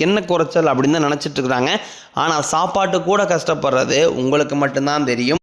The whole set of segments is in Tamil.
என்ன குறைச்சல் அப்படின்னு தான் நினச்சிட்ருக்குறாங்க ஆனால் சாப்பாட்டு கூட கஷ்டப்படுறது உங்களுக்கு மட்டும்தான் தெரியும்.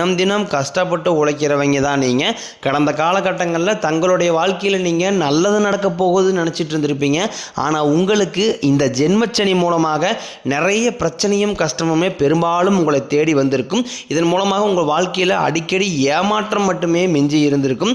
தினம் தினம் கஷ்டப்பட்டு உழைக்கிறவங்க தான் நீங்கள் கடந்த காலகட்டங்களில் தங்களுடைய வாழ்க்கையில் நீங்கள் நல்லது நடக்க போகுதுன்னு நினச்சிட்டு இருந்திருப்பீங்க. ஆனால் உங்களுக்கு இந்த ஜென்மச்சனி மூலமாக நிறைய பிரச்சனையும் கஷ்டமுமே பெரும்பாலும் உங்களை தேடி வந்திருக்கும். இதன் மூலமாக உங்கள் வாழ்க்கையில் அடிக்கடி ஏமாற்றம் மட்டுமே மிஞ்சி இருந்திருக்கும்.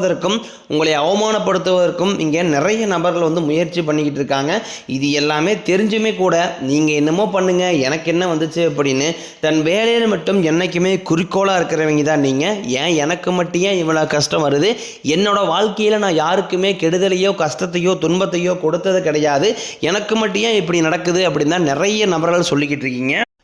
தடுப்பதற்கும் உங்களை அவமானப்படுத்துவதற்கும் இங்கே நிறைய நபர்கள் வந்து முயற்சி பண்ணிக்கிட்டு இருக்காங்க. இது எல்லாமே தெரிஞ்சுமே கூட நீங்கள் என்னமோ பண்ணுங்க எனக்கு என்ன வந்துச்சு அப்படின்னு தன் வேலையில் மட்டும் என்றைக்குமே குறிக்கோளாக இருக்கிறவங்க தான் நீங்கள் ஏன் எனக்கு மட்டும் ஏன் இவ்வளோ கஷ்டம் வருது? என்னோட வாழ்க்கையில் நான் யாருக்குமே கெடுதலையோ கஷ்டத்தையோ துன்பத்தையோ கொடுத்தது கிடையாது. எனக்கு மட்டும் ஏன் இப்படி நடக்குது அப்படின்னு தான் நிறைய நபர்கள் சொல்லிக்கிட்டு இருக்கீங்க.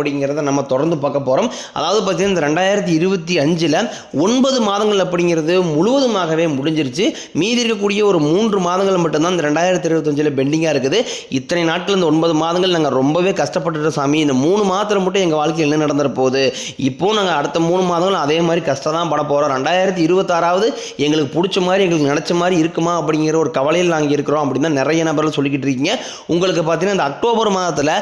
அப்படிங்கிறத நம்ம தொடர்ந்து பார்க்க போகிறோம் அதாவது பார்த்தீங்கன்னா இந்த ரெண்டாயிரத்தி இருபத்தி அஞ்சில் ஒன்பது மாதங்கள் அப்படிங்கிறது முழுவதுமாகவே முடிஞ்சிருச்சு. மீதி இருக்கக்கூடிய ஒரு மூன்று மாதங்கள் மட்டும்தான் இந்த ரெண்டாயிரத்தி இருபத்தஞ்சில் பெண்டிங்காக இருக்குது. இத்தனை நாட்கள் இந்த ஒன்பது மாதங்கள் நாங்கள் ரொம்பவே கஷ்டப்பட்டுட்டோம் சாமி. இந்த மூணு மாதத்தில் மட்டும் எங்கள் வாழ்க்கையில் என்ன நடந்துற போகுது? இப்போது நாங்கள் அடுத்த மூணு மாதங்கள் அதே மாதிரி கஷ்டம் தான் பட போகிறோம் ரெண்டாயிரத்தி இருபத்தாறாவது எங்களுக்கு பிடிச்ச மாதிரி எங்களுக்கு நினச்ச மாதிரி இருக்குமா அப்படிங்கிற ஒரு கவலையில் நாங்கள் இருக்கிறோம் அப்படின்னு தான் நிறைய நபர்கள் சொல்லிக்கிட்டு இருக்கீங்க. உங்களுக்கு பார்த்தீங்கன்னா இந்த அக்டோபர் மாதத்தில்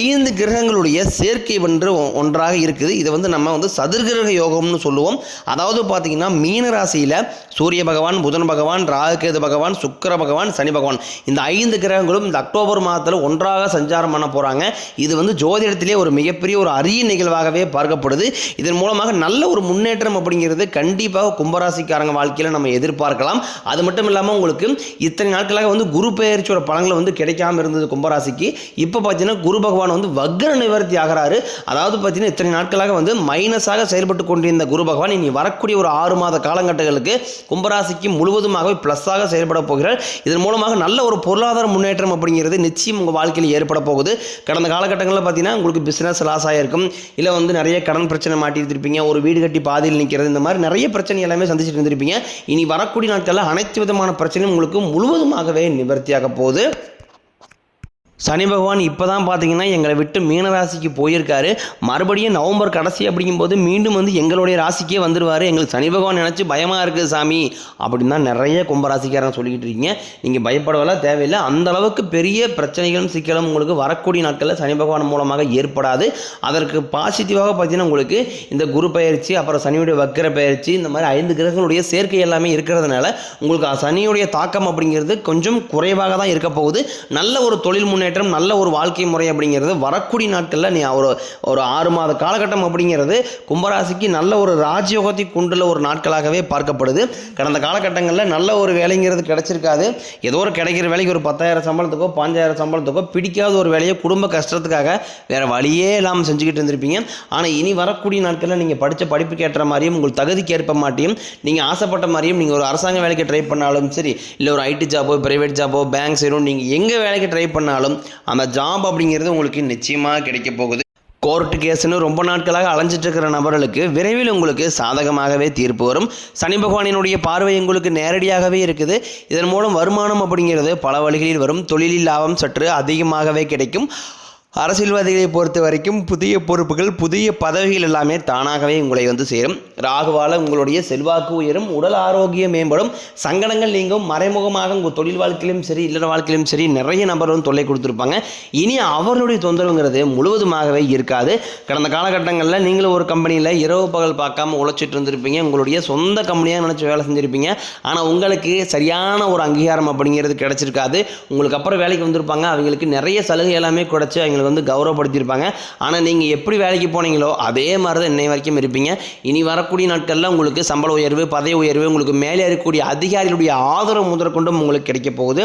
ஐந்து கிரகங்களுடைய சேர்க்கை வென்று ஒன்றாக இருக்குது. இதை வந்து நம்ம வந்து சதுர்கிரக யோகம்னு சொல்லுவோம். அதாவது பார்த்தீங்கன்னா மீன ராசியில் சூரிய பகவான் புதன் பகவான் ராகுகேது பகவான் சுக்கர பகவான் சனி பகவான். இந்த ஐந்து கிரகங்களும் இந்த அக்டோபர் மாதத்தில் ஒன்றாக சஞ்சாரம் பண்ண போகிறாங்க இது வந்து ஜோதிடத்திலே ஒரு மிகப்பெரிய ஒரு அரிய நிகழ்வாகவே பார்க்கப்படுது. இதன் மூலமாக நல்ல ஒரு முன்னேற்றம் அப்படிங்கிறது கண்டிப்பாக கும்பராசிக்காரங்க வாழ்க்கையில் நம்ம எதிர்பார்க்கலாம். அது மட்டும் இல்லாமல் உங்களுக்கு இத்தனை நாட்களாக வந்து குரு பெயர்ச்சியோட பலன்கள் வந்து கிடைக்காம இருந்தது கும்பராசிக்கு. இப்போ பார்த்தீங்கன்னா குரு பகவான் வந்து வக்ர நிவர்த்தி ஆகிறாரு. அதாவது பார்த்தீங்கன்னா இத்தனை நாட்களாக வந்து மைனஸாக செயல்பட்டு கொண்டிருந்த குரு பகவான் இனி வரக்கூடிய ஒரு ஆறு மாத காலகட்டங்களுக்கு கும்பராசிக்கு முழுவதுமாகவே ப்ளஸ்ஸாக செயல்பட போகிறார். இதன் மூலமாக நல்ல ஒரு பொருளாதார முன்னேற்றம் அப்படிங்கிறது நிச்சயம் உங்கள் வாழ்க்கையில் ஏற்பட போகுது. கடந்த காலகட்டங்களில் பார்த்தீங்கன்னா உங்களுக்கு பிஸ்னஸ் லாஸ் ஆகிருக்கும் இல்லை வந்து நிறைய கடன் பிரச்சனை மாட்டியிருந்திருப்பீங்க ஒரு வீடு கட்டி பாதியில் நிற்கிறது இந்த மாதிரி நிறைய பிரச்சனை எல்லாமே சந்திச்சுட்டு இருந்திருப்பீங்க. இனி வரக்கூடிய நாட்களில் அனைத்து விதமான பிரச்சனையும் உங்களுக்கு முழுவதுமாகவே நிவர்த்தியாக போகுது. சனி பகவான் இப்போ தான் பார்த்தீங்கன்னா எங்களை விட்டு மீன ராசிக்கு போயிருக்காரு. மறுபடியும் நவம்பர் கடைசி அப்படிங்கும்போது மீண்டும் வந்து எங்களுடைய ராசிக்கே வந்துடுவார் எங்களுக்கு சனி பகவான் நினச்சி பயமாக இருக்குது சாமி. அப்படின்னு தான் நிறைய கும்பராசிக்காரன் சொல்லிக்கிட்டு இருக்கீங்க. நீங்கள் பயப்படவெல்லாம் தேவையில்லை. அந்த அளவுக்கு பெரிய பிரச்சனைகளும் சிக்கலும் உங்களுக்கு வரக்கூடிய நாட்களில் சனி பகவான் மூலமாக ஏற்படாது. அதற்கு பாசிட்டிவாக பார்த்தீங்கன்னா உங்களுக்கு இந்த குரு பயிற்சி அப்புறம் சனியுடைய வக்கர பயிற்சி இந்த மாதிரி ஐந்து கிரகங்களுடைய சேர்க்கை எல்லாமே இருக்கிறதுனால உங்களுக்கு சனியுடைய தாக்கம் அப்படிங்கிறது கொஞ்சம் குறைவாக தான் இருக்க போகுது. நல்ல ஒரு தொழில் முன்னே முன்னேற்றம் நல்ல ஒரு வாழ்க்கை முறை அப்படிங்கிறது வரக்கூடிய நாட்களில் நீ ஒரு ஒரு ஆறு மாத காலகட்டம் அப்படிங்கிறது கும்பராசிக்கு நல்ல ஒரு ராஜயோகத்தை கொண்டுள்ள ஒரு நாட்களாகவே பார்க்கப்படுது. கடந்த காலகட்டங்களில் நல்ல ஒரு வேலைங்கிறது கிடைச்சிருக்காது. ஏதோ ஒரு கிடைக்கிற வேலைக்கு ஒரு பத்தாயிரம் சம்பளத்துக்கோ பாஞ்சாயிரம் சம்பளத்துக்கோ பிடிக்காத ஒரு வேலையை குடும்ப கஷ்டத்துக்காக வேறு வழியே இல்லாமல் செஞ்சுக்கிட்டு இருந்திருப்பீங்க. ஆனால் இனி வரக்கூடிய நாட்களில் நீங்கள் படித்த படிப்புக்கு ஏற்ற மாதிரியும் உங்கள் தகுதிக்கு ஏற்ப மாட்டியும் நீங்கள் ஆசைப்பட்ட மாதிரியும் நீங்கள் ஒரு அரசாங்க வேலைக்கு ட்ரை பண்ணாலும் சரி இல்லை ஒரு ஐடி ஜாபோ ப்ரைவேட் ஜாபோ பேங்க் சைடும் நீங்கள் எங்கே வேலைக்கு ட்ரை பண்ணாலும் அந்த ஜாப் அப்படிங்கிறது உங்களுக்கு நிச்சயமாக கிடைக்க போகுது. கோர்ட்டு கேஸ்னு ரொம்ப நாட்களாக அலைஞ்சிட்டு இருக்கிற நபர்களுக்கு விரைவில் உங்களுக்கு சாதகமாகவே தீர்ப்பு வரும். சனி பகவானினுடைய பார்வை உங்களுக்கு நேரடியாகவே இருக்குது. இதன் மூலம் வருமானம் அப்படிங்கிறது பல வழிகளில் வரும். தொழிலில் லாபம் சற்று அதிகமாகவே கிடைக்கும். அரசியல்வாதிகளை பொறுத்த வரைக்கும் புதிய பொறுப்புகள் புதிய பதவிகள் எல்லாமே தானாகவே உங்களை வந்து சேரும். ராகுவால உங்களுடைய செல்வாக்கு உயரும் உடல் ஆரோக்கியம் மேம்படும் சங்கடங்கள் நீங்கும் மறைமுகமாக உங்கள் தொழில் வாழ்க்கையிலும் சரி இல்லற வாழ்க்கையிலும் சரி நிறைய நபர் வந்து தொல்லை கொடுத்துருப்பாங்க. இனி அவர்களுடைய தொந்தரவுங்கிறது முழுவதுமாகவே இருக்காது. கடந்த காலகட்டங்களில் நீங்களும் ஒரு கம்பெனியில் இரவு பகல் பார்க்காம உழைச்சிட்டு இருந்திருப்பீங்க. உங்களுடைய சொந்த கம்பெனியாக நினச்சி வேலை செஞ்சுருப்பீங்க. ஆனால் உங்களுக்கு சரியான ஒரு அங்கீகாரம் அப்படிங்கிறது கிடச்சிருக்காது. உங்களுக்கு அப்புறம் வேலைக்கு வந்திருப்பாங்க. அவங்களுக்கு நிறைய சலுகை எல்லாமே கிடைச்சி அவங்களுக்கு வந்து கௌரவப்படுத்தியிருப்பாங்க. ஆனால் நீங்கள் எப்படி வேலைக்கு போனீங்களோ அதே மாதிரி தான் இன்னை வரைக்கும் இருப்பீங்க. இனி வரக்கூடிய நாட்களில் உங்களுக்கு சம்பள உயர்வு பதவி உயர்வு உங்களுக்கு மேலே இருக்கக்கூடிய அதிகாரிகளுடைய ஆதரவு முதற்கொண்டும் உங்களுக்கு கிடைக்க போகுது.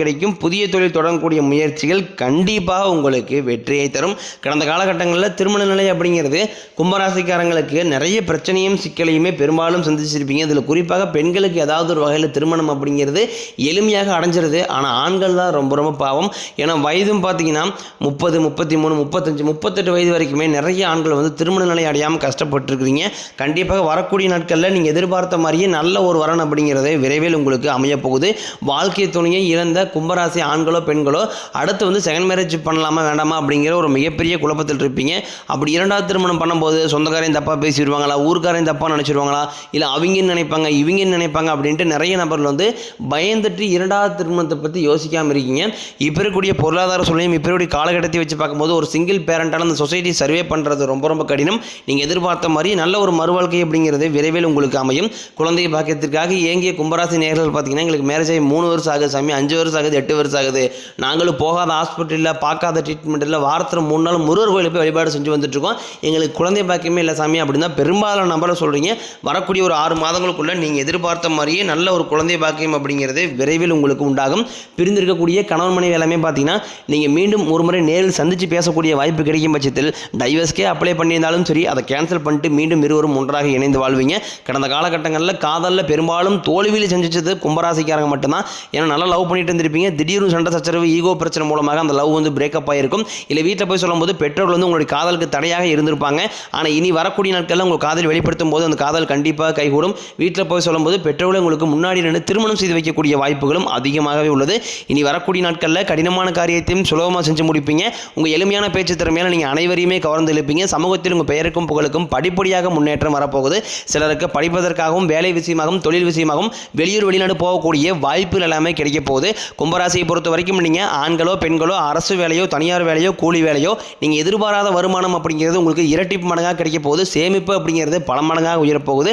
கிடைக்கும். புதிய தொழில் தொடங்கக்கூடிய முயற்சிகள் கண்டிப்பாக உங்களுக்கு வெற்றியை தரும். கடந்த காலகட்டங்களில் திருமண நிலை அப்படிங்கிறது கும்பராசிக்காரங்களுக்கு நிறைய பிரச்சனையும் சிக்கலையுமே பெரும்பாலும் சந்திச்சிருப்பீங்க. இதில் குறிப்பாக பெண்களுக்கு ஏதாவது ஒரு வகையில் திருமணம் அப்படிங்கிறது எளிமையாக அடைஞ்சிருது. ஆனால் ஆண்கள் தான் ரொம்ப ரொம்ப பாவம். ஏன்னா வயதும் பார்த்தீங்கன்னா முப்பது முப்பத்தி மூணு முப்பத்தஞ்சு முப்பத்தெட்டு வயது வரைக்குமே நிறைய ஆண்கள் வந்து திருமண நிலை அடையாமல் கஷ்டப்பட்டுருக்கிறீங்க. கண்டிப்பாக வரக்கூடிய நாட்களில் நீங்கள் எதிர்பார்த்த மாதிரியே நல்ல ஒரு வரன் அப்படிங்கிறது விரைவில் உங்களுக்கு அமையப்போகுது. வாழ்க்கை துணையை இழந்த கும்பராசி ஆண்களோ பெண்களோ அடுத்து வந்து செகண்ட் மேரேஜ் பண்ணலாமா வேண்டாமா அப்படிங்கிற ஒரு மிகப்பெரிய குழப்பத்தில் இருப்பீங்க. அப்படி இரண்டாவது திருமணம் பண்ணும்போது சொந்தக்காரையும் தப்பாக பேசிடுவாங்களா ஊருக்காரையும் தப்பாக நினச்சிடுவாங்களா இல்லை அவங்கன்னு நினைப்பாங்க இவங்கன்னு நினைப்பாங்க அப்படின்ட்டு நிறைய நபர்கள் வந்து பயந்துட்டு இரண்டாவது திருமணத்தை பற்றி யோசிக்காமல் இருக்கீங்க. இப்போ இருக்கக்கூடிய பொருளாதார சூழ்நிலையும் இப்போ இருக்கக்கூடிய காலகட்டத்தை வச்சு பார்க்கும்போது ஒரு சிங்கிள் பேரண்டால் அந்த சொசைட்டி சர்வே பண்ணுறது ரொம்ப ரொம்ப கடினம். நீங்கள் எதிர்பார்த்த மாதிரி நல்ல ஒரு மறுவாழ்க்கை அப்படிங்கிறது விரைவில் உங்களுக்கு அமையும். குழந்தை பாக்கியத்திற்காக ஏங்கிய கும்பராசி நேர்கள் பார்த்தீங்கன்னா எங்களுக்கு மேரேஜ் ஆகி மூணு வருஷம் ஆகுது சாமி. அஞ்சு வருஷம் ஆகுது எட்டு வருஷம் ஆகுது. நாங்களும் போகாத ஹாஸ்பிட்டலில் பார்க்காத ட்ரீட்மெண்ட் வாரத்தில் மூணு நாள் முருகர் கோயிலுக்கு போய் வழிபாடு செஞ்சு வந்துட்டுருக்கோம். எங்களுக்கு குழந்தை பாக்கியமே இல்லை சாமி அப்படின்னா பெரும்பாலான நம்பரை சொல்கிறீங்க வரக்கூடிய ஒரு ஆறு மாதங்களுக்குள்ளே நீங்கள் எதிர்பார்த்த மாதிரியே நல்ல ஒரு குழந்தை பாக்கியம் அப்படிங்கிறது விரைவில் உங்களுக்கு உண்டாகும். பிரிந்திருக்கக்கூடிய கணவன் மனைவி எல்லாமே பார்த்தீங்கன்னா நீங்கள் மீண்டும் ஒரு முறை நேரில் சந்தித்து பேசக்கூடிய வாய்ப்பு கிடைக்கும் பட்சத்தில் டைவர்ஸ்க்கே அப்ளை பண்ணியிருந்தாலும் சரி அதை கேன்சல் பண்ணிட்டு மீண்டும் இருவரும் ஒன்றாக இணைந்து வாழ்வீங்க. கடந்த காலகட்டங்களில் காதலில் பெரும்பாலும் தோல்வியில் செஞ்சிச்சது கும்பராசிக்காரங்க மட்டும்தான். ஏன்னா நல்லா லவ் பண்ணிட்டு இருந்திருப்பீங்க திடீர்னு சண்டை சச்சரவு ஈகோ பிரச்சனை மூலமாக அந்த லவ் வந்து பிரேக்கப் ஆகிருக்கும் இல்லை வீட்டில் போய் சொல்லும்போது பெற்றோர்கள் வந்து உங்களுடைய காதலுக்கு தடையாக இருந்திருப்பாங்க. ஆனால் இனி வரக்கூடிய நாட்களில் உங்கள் காதல் வெளிப்படுத்தும் போது அந்த காதல் கண்டிப்பாக கைகூடும். வீட்டில் போய் சொல்லும்போது பெற்றோர்கள் உங்களுக்கு முன்னாடி நின்று திருமணம் செய்து வைக்கக்கூடிய வாய்ப்புகளும் அதிகமாகவே உள்ளது. இனி வரக்கூடிய நாட்களில் கடினமான காரியத்தையும் சுலபமாக செஞ்சு முடிப்பீங்க. உங்கள் எளிமையான பேச்சு திறமையால் நீங்கள் அனைவரையுமே கவர்ந்து இழுப்பீங்க. சமூகத்தில் உங்கள் பெயருக்கும் புகழுக்கும் படிப்படியாக முன்னேற்றம் வரப்போகுது. சிலருக்கு படிப்பதற்காகவும் வேலை விஷயமாகவும் தொழில் விஷயமாகவும் வெளியூர் வெளிநாடு போகக்கூடிய வாய்ப்புகள் எல்லாமே கிடைக்க போகுது. கும்பராசியை பொறுத்த வரைக்கும் நீங்கள் ஆண்களோ பெண்களோ அரசு வேலையோ தனியார் வேலையோ கூலி வேலையோ நீங்கள் எதிர்பாராத வருமானம் அப்படிங்கிறது உங்களுக்கு இரட்டிப்பு மடங்காக கிடைக்க போகுது. சேமிப்பு அப்படிங்கிறது பல மடங்காக உயரப்போகுது.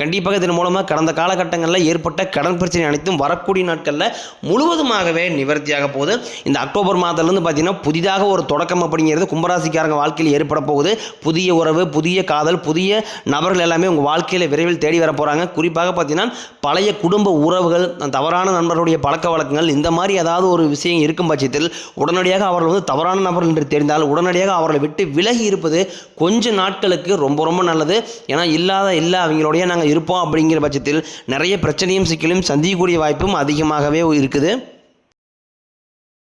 கண்டிப்பாக இதன் மூலமாக கடந்த காலகட்டங்களில் ஏற்பட்ட கடன் பிரச்சனை அனைத்தும் வரக்கூடிய நாட்களில் முழுவதுமாகவே நிவர்த்தியாக போகுது. இந்த அக்டோபர் மாதத்துலேருந்து பார்த்தீங்கன்னா புதிதாக ஒரு தொடக்கம் அப்படிங்கிறது கும்பராசிக்காரங்க வாழ்க்கையில் ஏற்பட போகுது. புதிய உறவு புதிய காதல் புதிய நபர்கள் எல்லாமே உங்கள் வாழ்க்கையில் விரைவில் தேடி வர போகிறாங்க குறிப்பாக பார்த்தீங்கன்னா பழைய குடும்ப உறவுகள் தவறான நண்பர்களுடைய பழக்க வழக்கங்கள் குழப்பங்கள் இந்த மாதிரி ஏதாவது ஒரு விஷயம் இருக்கும் பட்சத்தில் உடனடியாக அவர்கள் வந்து தவறான நபர் என்று தெரிந்தால் உடனடியாக அவர்களை விட்டு விலகி இருப்பது கொஞ்ச நாட்களுக்கு ரொம்ப ரொம்ப நல்லது. ஏன்னா இல்லாத இல்லை அவங்களோடைய நாங்கள் இருப்போம் அப்படிங்கிற பட்சத்தில் நிறைய பிரச்சனையும் சிக்கலையும் சந்திக்கக்கூடிய வாய்ப்பும் அதிகமாகவே இருக்குது.